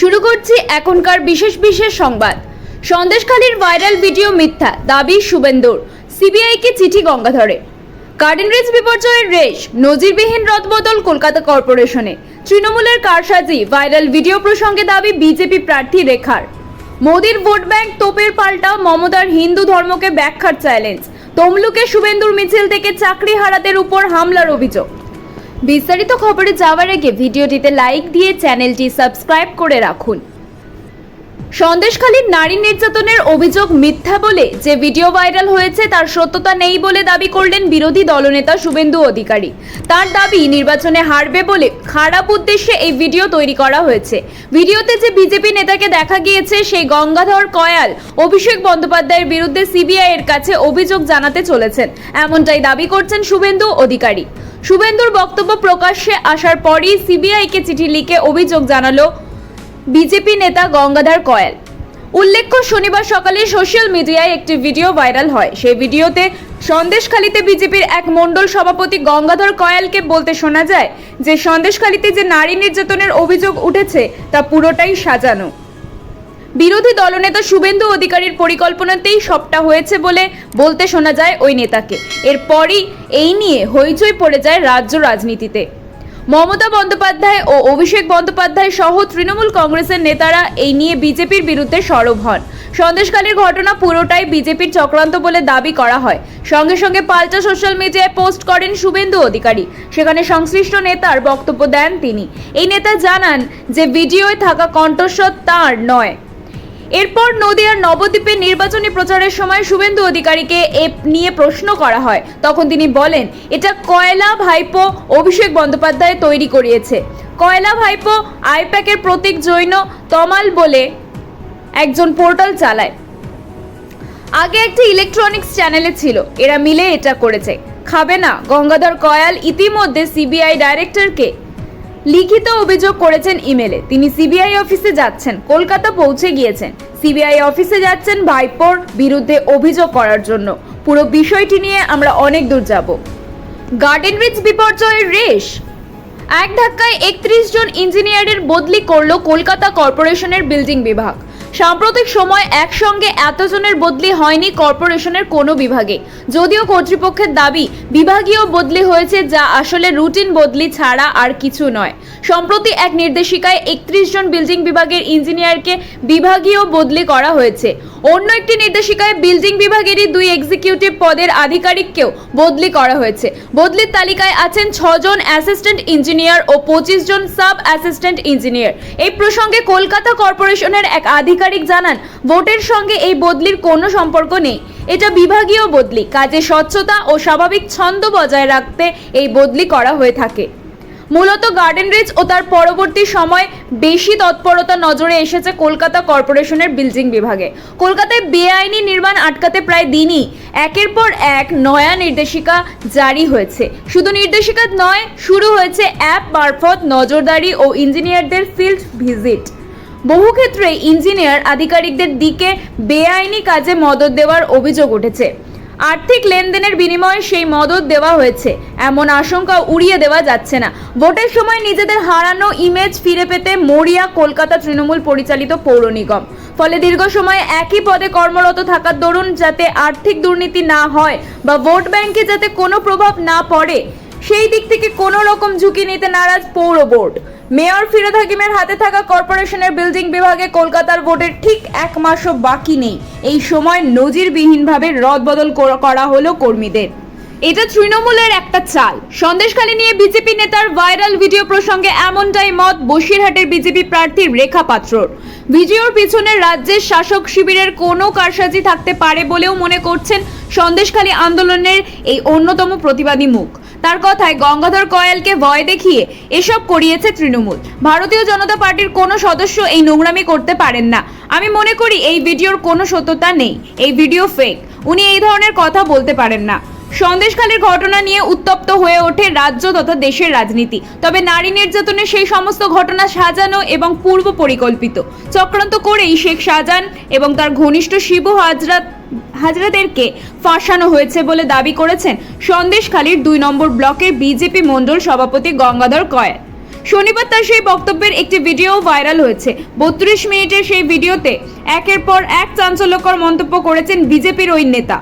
শুরু করছি এখনকার বিশেষ বিশেষ সংবাদ। সন্দেশখালীর ভাইরাল ভিডিও মিথ্যা, দাবি শুভেন্দুর। সিবিআইকে চিঠি গঙ্গাধরে। কার্ডেনরিজ বিপর্যয়ের রেশ, নজিরবিহীন রদবদল কলকাতা কর্পোরেশনে। তৃণমূলের কারসাজি, ভাইরাল ভিডিও প্রসঙ্গে দাবি বিজেপি প্রার্থী রেখার। মোদির ভোট ব্যাংক তোপের পাল্টা, মমতার হিন্দু ধর্মকে ব্যাখ্যার চ্যালেঞ্জ তমলুকে শুভেন্দুর মিছিল থেকে চাকরি হারাতের উপর হামলার অভিযোগ। বিস্তারিত খবরে যাওয়ার আগে ভিডিওটিতে লাইক দিয়ে চ্যানেলটি সাবস্ক্রাইব করে রাখুন। সন্দেশখালীর নারী নির্যাতনের অভিযোগ মিথ্যা বলে যে ভিডিও ভাইরাল হয়েছে তার সত্যতা নেই বলে দাবি করলেন বিরোধী দলনেতা শুভেন্দু অধিকারী। তার দাবি নির্বাচনে হারবে বলে খারাপ উদ্দেশ্যে এই ভিডিও তৈরি করা হয়েছে। ভিডিওতে যে বিজেপি নেতাকে দেখা গিয়েছে সেই গঙ্গাধর কয়াল অভিষেক বন্দ্যোপাধ্যায়ের বিরুদ্ধে সিবিআই এর কাছে অভিযোগ জানাতে চলেছেন। এমনটাই দাবি করছেন শুভেন্দু অধিকারী। শুভেন্দুর বক্তব্য প্রকাশ্যে আসার পরই সিবিআইকে চিঠি লিখে অভিযোগ জানালো বিজেপি নেতা গঙ্গাধর কয়াল। উল্লেখ্য, শনিবার সকালে সোশ্যাল মিডিয়ায় একটি ভিডিও ভাইরাল হয়। সেই ভিডিওতে সন্দেশখালীতে বিজেপির এক মণ্ডল সভাপতি গঙ্গাধর কয়ালকে বলতে শোনা যায় যে, সন্দেশখালীতে যে নারী নির্যাতনের অভিযোগ উঠেছে, তা পুরোটাই সাজানো। বিরোধী দলনেতা শুভেন্দু অধিকারীর পরিকল্পনাতেই সবটা হয়েছে বলে বলতে শোনা যায় ওই নেতাকে। এরপরই এই নিয়ে হইচই পড়ে যায় রাজ্য রাজনীতিতে। মমতা বন্দ্যোপাধ্যায় ও অভিষেক বন্দ্যোপাধ্যায় সহ তৃণমূল কংগ্রেসের নেতারা এই নিয়ে বিজেপির বিরুদ্ধে সরব হন। সন্দেশকালীর ঘটনা পুরোটাই বিজেপির চক্রান্ত বলে দাবি করা হয়। সঙ্গে সঙ্গে পাল্টা সোশ্যাল মিডিয়ায় পোস্ট করেন শুভেন্দু অধিকারী। সেখানে সংশ্লিষ্ট নেতার বক্তব্য দেন তিনি। এই নেতা জানান যে, ভিডিওয় থাকা কণ্ঠস্বর তাঁর নয়। এরপর নদিয়ার নবদ্বীপে নির্বাচনী প্রচারের সময় শুভেন্দু অধিকারীকে এ নিয়ে প্রশ্ন করা হয়। তখন তিনি বলেন, এটা কয়লা, ভাইপো, অভিষেক বন্দ্যোপাধ্যায় তৈরি করিয়েছে। কয়লা, ভাইপো, আইপ্যাকের প্রতীক জৈন, তমাল বলে একজন পোর্টাল চালায়। আগে একটি ইলেকট্রনিক্স চ্যানেলে ছিল, এরা মিলে এটা করেছে। খাবে না, গঙ্গাধর কয়াল ইতিমধ্যে সিবিআই ডাইরেক্টরকে লিখিত অভিযোগ করেছেন ইমেলে। তিনি সিবিআই অফিসে যাচ্ছেন, কলকাতা পৌঁছে গিয়েছেন। সিবিআই অফিসে যাচ্ছেন ভাইপোর বিরুদ্ধে অভিযোগ করার জন্য। পুরো বিষয়টি নিয়ে আমরা অনেক দূর যাব। গার্ডেন রিচ বিপর্যয়ের রেশ। এক ধাক্কায় একত্রিশ জন ইঞ্জিনিয়ারের বদলি করল কলকাতা কর্পোরেশনের বিল্ডিং বিভাগ। সাম্প্রতিক সময় একসঙ্গে এতজনের বদলি হয়নি কর্পোরেশনের কোনো বিভাগে। যদিও কর্তৃপক্ষের দাবি, বিভাগীয় বদলি হয়েছে যা আসলে রুটিন বদলি ছাড়া আর কিছু নয়। সম্প্রতি এক নির্দেশিকায় একত্রিশ জন বিল্ডিং বিভাগের ইঞ্জিনিয়ারকে বিভাগীয় বদলি করা হয়েছে। অন্য একটি নির্দেশিকায় বিল্ডিং বিভাগেরই দুই এক্সিকিউটিভ পদের আধিকারিককেও বদলি করা হয়েছে। বদলির তালিকায় আছেন ছজন অ্যাসিস্ট্যান্ট ইঞ্জিনিয়ার ও পঁচিশ জন সাব অ্যাসিস্ট্যান্ট ইঞ্জিনিয়ার। এই প্রসঙ্গে কলকাতা কর্পোরেশনের এক আধিকারিক জানান, ভোটের সঙ্গে এই বদলির কোনো সম্পর্ক নেই। এটা বিভাগীয় বদলি, কাজে স্বচ্ছতা ও স্বাভাবিক ছন্দ বজায় রাখতে এই বদলি করা হয়ে থাকে। মূলত গার্ডেন রিচ ও তার পরবর্তী সময় বেশি তৎপরতা নজরে এসেছে কলকাতা কর্পোরেশনের বিল্ডিং বিভাগে। কলকাতায় বেআইনি নির্মাণ আটকাতে প্রায় দিনই একের পর এক নয়া নির্দেশিকা জারি হয়েছে। শুধু নির্দেশিকা নয়, শুরু হয়েছে অ্যাপ মারফত নজরদারি ও ইঞ্জিনিয়ারদের ফিল্ড ভিজিট। বহু ক্ষেত্রে ইঞ্জিনিয়ার আধিকারিকদের দিকে বেআইনি কাজে মদত দেওয়ার অভিযোগ উঠেছে। আর্থিক লেনদেনের বিনিময়ে সেই মদত দেওয়া হয়েছে। এমন আশঙ্কা উড়িয়ে দেওয়া যাচ্ছে না। ভোটের সময় নিজেদের হারানো ইমেজ ফিরে পেতে মরিয়া, কলকাতা তৃণমূল পরিচালিত পৌর নিগম। ফলে দীর্ঘ সময় একই পদে কর্মরত থাকার দরুন যাতে আর্থিক দুর্নীতি না হয় বা ভোট ব্যাংকে যাতে কোনো প্রভাব না পড়ে, সেই দিক থেকে কোনো রকম ঝুঁকি নিতে নারাজ পৌর বোর্ড। মেয়র ফিরোদ হাকিমের হাতে থাকা কর্পোরেশনের বিল্ডিং বিভাগে কলকাতার ভোটের ঠিক এক মাসও বাকি নেই। এই সময় নজিরবিহীনভাবে রদবদল কর- হলো কর্মীদের। এটা তৃণমূলের একটা চাল। সন্দেশখালী নিয়ে বিজেপি নেতার ভাইরাল ভিডিও প্রসঙ্গে এমনটাই মত বসিরহাটের বিজেপি প্রার্থী রেখা পাত্রর। ভিডিওর পিছনে রাজ্যের শাসক শিবিরের কোনো কারসাজি থাকতে পারে বলেও মনে করছেন সন্দেশখালী আন্দোলনের এই অন্যতম প্রতিবাদী মুখ। তার কথায় গঙ্গাধর কয়ালকে ভয় দেখিয়ে এসব করিয়েছে তৃণমূল। ভারতীয় জনতা পার্টির কোনো সদস্য এই নোংরামি করতে পারেন না। আমি মনে করি এই ভিডিওর কোনো সত্যতা নেই। এই ভিডিও ফেক উনি এই ধরনের কথা বলতে পারেন না। সন্দেশখালীর ঘটনা নিয়ে উত্তপ্ত হয়ে ওঠে রাজ্য তথা দেশের রাজনীতি। তবে নারী নির্যাতনের সেই সমস্ত ঘটনা সাজানো এবং পূর্ব পরিকল্পিত। চক্রান্ত করেই শেখ শাহজাহান এবং তার ঘনিষ্ঠ শিবু হাজরাত হাজরাদেরকে ফাঁসানো হয়েছে বলে দাবি করেছেন সন্দেশখালীর দুই নম্বর ব্লকের বিজেপি মণ্ডল সভাপতি গঙ্গাধর কয়াল। শনিবার তার সেই বক্তব্যের একটি ভিডিও ভাইরাল হয়েছে। বত্রিশ মিনিটের সেই ভিডিওতে একের পর এক চাঞ্চল্যকর মন্তব্য করেছেন বিজেপির ওই নেতা।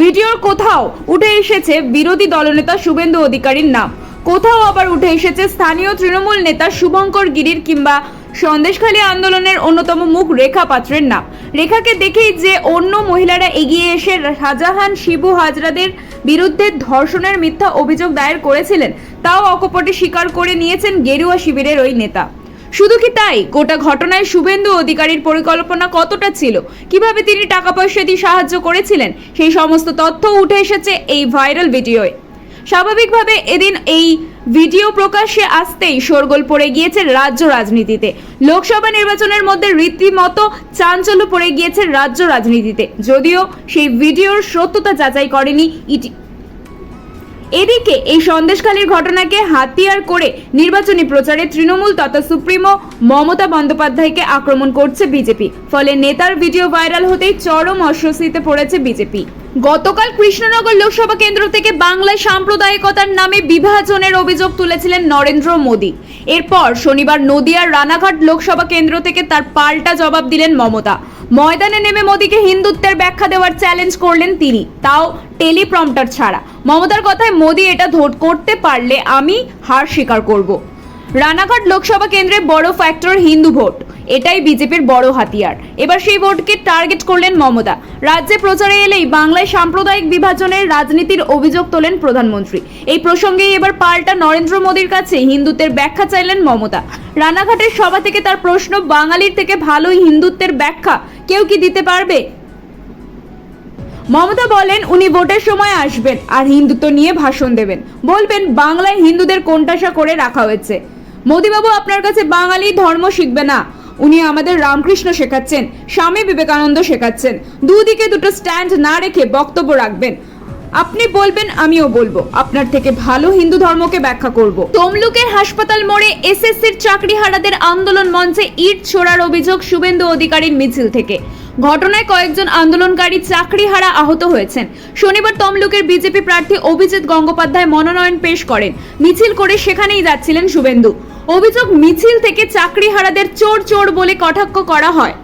ভিডিওর কোথাও উঠে এসেছে বিরোধী দলনেতা শুভেন্দু অধিকারীর নাম। কোথাও আবার উঠে এসেছে স্থানীয় তৃণমূল নেতা শুভঙ্কর গিরির কিংবা সন্দেশখালী আন্দোলনের অন্যতম মুখ রেখা পাত্রের নাম। রেখাকে দেখেই যে অন্য মহিলারা এগিয়ে এসে শাহজাহান, শিবু হাজরাদের বিরুদ্ধে ধর্ষণের মিথ্যা অভিযোগ দায়ের করেছিলেন, তাও অকপটে স্বীকার করে নিয়েছেন গেরুয়া শিবিরের ওই নেতা। শুধু কি তাই? গোটা ঘটনায় শুভেন্দু অধিকারীর পরিকল্পনা কতটা ছিল? কীভাবে তিনি টাকা পয়সা দিয়ে সাহায্য করেছিলেন? সেই সমস্ত তথ্য উঠে এসেছে এই ভাইরাল ভিডিওয়। স্বাভাবিকভাবে এদিন এই ভিডিও প্রকাশ্যে আসতেই শোরগোল পড়ে গিয়েছে রাজ্য রাজনীতিতে। লোকসভা নির্বাচনের মধ্যে রীতিমতো চাঞ্চল্য পড়ে গিয়েছে রাজ্য রাজনীতিতে। যদিও সেই ভিডিওর সত্যতা যাচাই করেনি এদিকে এই সন্দেশখালীর ঘটনাকে হাতিয়ার করে নির্বাচনী প্রচারে তৃণমূল তথা সুপ্রিমো মমতা বন্দ্যোপাধ্যায়কে আক্রমণ করছে বিজেপি। ফলে নেতার ভিডিও ভাইরাল হতেই চরম অস্বস্তিতে পড়েছে বিজেপি। গতকাল কৃষ্ণনগর লোকসভা কেন্দ্র থেকে বাংলায় সাম্প্রদায়িকতার নামে বিভাজনের অভিযোগ তুলেছিলেন নরেন্দ্র মোদী। এরপর শনিবার নদিয়ার রানাঘাট লোকসভা কেন্দ্র থেকে তার পাল্টা জবাব দিলেন মমতা। ময়দানে নেমে মোদীকে হিন্দুত্বের ব্যাখ্যা দেওয়ার চ্যালেঞ্জ করলেন তিনি। তাও টেলিপ্রম্পটার ছাড়া। মমতার কথায় মোদী এটা ধোট করতে পারলে আমি হার স্বীকার করব। রানাঘাট লোকসভা কেন্দ্রে বড় ফ্যাক্টর হিন্দু ভোট। এটাই বিজেপির বড় হাতিয়ার। এবার সেই ভোটকে টার্গেট করলেন মমতা। রাজ্যে প্রচারে এলেই বাংলায় সাম্প্রদায়িক বিভাজনের রাজনীতির অভিযোগ তোলেন প্রধানমন্ত্রী। এই প্রসঙ্গেই এবার পাল্টা নরেন্দ্র মোদীর কাছে হিন্দুত্বের ব্যাখ্যা চাইলেন মমতা। রানাঘাটের সভা থেকে তার প্রশ্ন, বাঙালির থেকে ভালোই হিন্দুত্বের ব্যাখ্যা কেউ কি দিতে পারবে? মমতা বলেন, উনি ভোটের সময় আসবেন আর হিন্দুত্ব নিয়ে ভাষণ দেবেন। বলবেন, বাংলায় হিন্দুদের কোণঠাসা করে রাখা হয়েছে। মোদিবাবু আপনার কাছে বাঙালি ধর্ম শিখবে না। উনি আমাদের রামকৃষ্ণ শেখাচ্ছেন, স্বামী বিবেকানন্দ শেখাচ্ছেন। দুদিকে দুটো স্ট্যান্ড না রেখে বক্তব্য রাখবেন। আপনি বলবেন, আমিও বলব। আপনার থেকে ভালো হিন্দু ধর্মকে ব্যাখ্যা করব। তমলুকের হাসপাতাল মোড়ে এসএসসির চাকরিহারাদের আন্দোলন মঞ্চে ইট ছোড়ার অভিযোগ শুভেন্দু অধিকারীর মিছিল থেকে। ঘটনায় কয়েকজন আন্দোলনকারী চাকরিহারা আহত হয়েছেন। শনিবার তমলুকের বিজেপি প্রার্থী অভিজিৎ গঙ্গোপাধ্যায় মনোনয়ন পেশ করেন। মিছিল করে সেখানেই যাচ্ছিলেন শুভেন্দু। অভিযোগ মিছিল থেকে চাকরিহারাদের চোর চোর বলে কটাক্ষ করা হয়।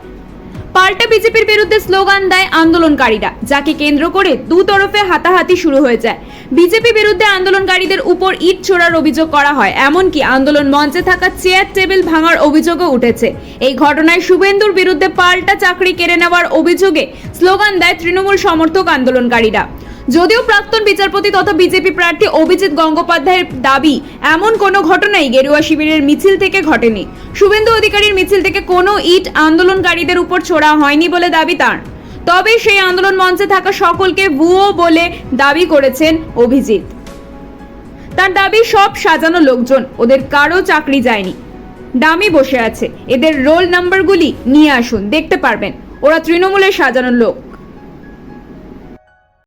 পাল্টা বিজেপির বিরুদ্ধে স্লোগান দেয় আন্দোলনকারীরা, যাকে কেন্দ্র করে দু তরফে হাতাহাতি শুরু হয়ে যায় বিজেপি বিরুদ্ধে আন্দোলনকারীদের উপর ইট ছোড়ার অভিযোগ করা হয়, এমনকি আন্দোলন মঞ্চে থাকা চেয়ার টেবিল ভাঙার অভিযোগও উঠেছে। এই ঘটনায় শুভেন্দুর বিরুদ্ধে পাল্টা চাকরি কেড়ে নেওয়ার অভিযোগে স্লোগান দেয় তৃণমূল সমর্থক আন্দোলনকারীরা। যদিও প্রাক্তন বিচারপতি তথা বিজেপি প্রার্থী অভিজিৎ গঙ্গোপাধ্যায়ের দাবি, এমন কোনো ঘটনাই গেরুয়া শিবিরের মিছিল থেকে ঘটেনি। শুভেন্দু অধিকারীর মিছিল থেকে কোনো ইট আন্দোলনকারীদের উপর ছোড়া হয়নি বলে দাবি তার। তবে সেই আন্দোলন মঞ্চে থাকা সকলকে ভুয়ো বলে দাবি করেছেন অভিজিৎ। তার দাবি, সব সাজানো লোকজন, ওদের কারও চাকরি যায়নি। দামি বসে আছে। এদের রোল নাম্বারগুলি নিয়ে আসুন, দেখতে পারবেন। ওরা তৃণমূলের সাজানো লোক।